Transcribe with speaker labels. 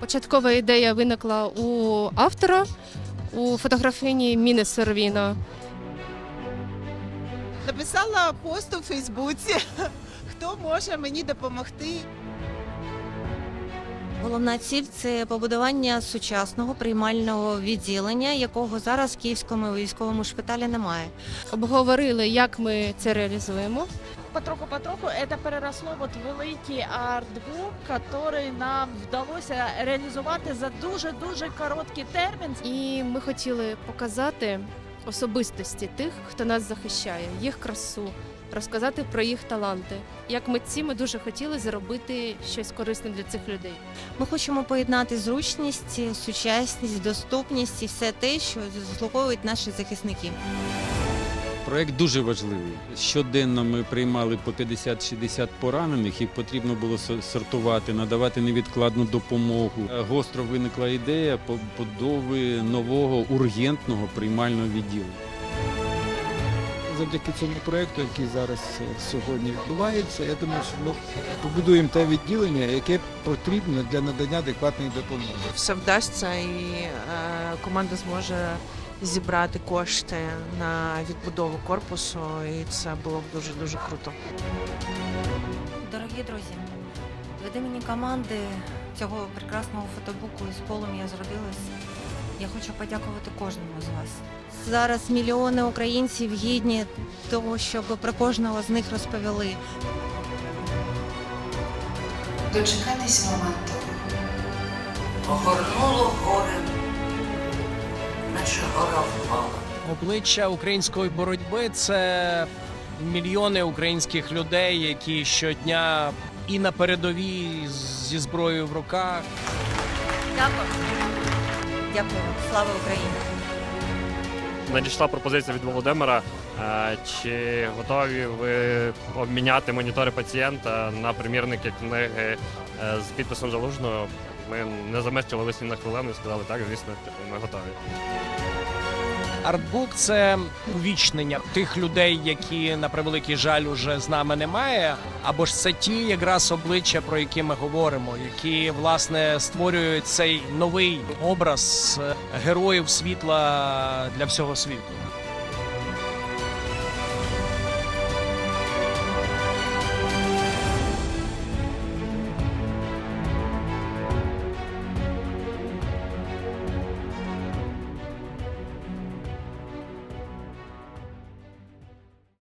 Speaker 1: Початкова ідея виникла у автора, у фотографині Міни Сервіна.
Speaker 2: Написала пост у Фейсбуці, хто може мені допомогти.
Speaker 3: Головна ціль це побудування сучасного приймального відділення, якого зараз в Київському військовому шпиталі немає.
Speaker 1: Обговорили, як ми це реалізуємо.
Speaker 4: Потроху-потроху це переросло от великий артбук, який нам вдалося реалізувати за дуже-дуже короткий термін.
Speaker 1: І ми хотіли показати особистості тих, хто нас захищає, їх красу, розказати про їх таланти. Як митці ми дуже хотіли зробити щось корисне для цих людей.
Speaker 3: Ми хочемо поєднати зручність, сучасність, доступність і все те, що заслуговують наші захисники.
Speaker 5: Проект дуже важливий. Щоденно ми приймали по 50-60 поранених, їх потрібно було сортувати, надавати невідкладну допомогу. Е, Гостро виникла ідея побудови нового ургентного приймального відділення.
Speaker 6: завдяки цьому проекту, який зараз е, сьогодні відбувається, я думаю, що ми побудуємо те відділення, яке потрібно для надання адекватної допомоги.
Speaker 7: все вдасться і е, команда зможе зібрати кошти на відбудову корпусу, і це було б дуже дуже круто.
Speaker 3: Дорогі друзі, від імені команди цього прекрасного фотобуку із полум'я зродилось. Я хочу подякувати кожному з вас. Зараз мільйони українців гідні того, щоб про кожного з них розповіли.
Speaker 8: дочекатись моменту. Огорнуло горем, впала.
Speaker 9: Обличчя української боротьби це мільйони українських людей, які щодня і на передовій зі зброєю в руках.
Speaker 3: Дякую. Дякую. Слава Україні!
Speaker 10: Надійшла пропозиція від Володимира. Е, Чи готові ви обміняти монітори пацієнта на примірники книги е, з підписом залужного? Ми не замислювалися ні на хвилину і сказали, так, звісно, ми готові.
Speaker 9: Артбук це увічнення тих людей, які на превеликий жаль уже з нами немає. Або ж це ті якраз обличчя, про які ми говоримо, які власне створюють цей новий образ е, героїв світла для всього світу.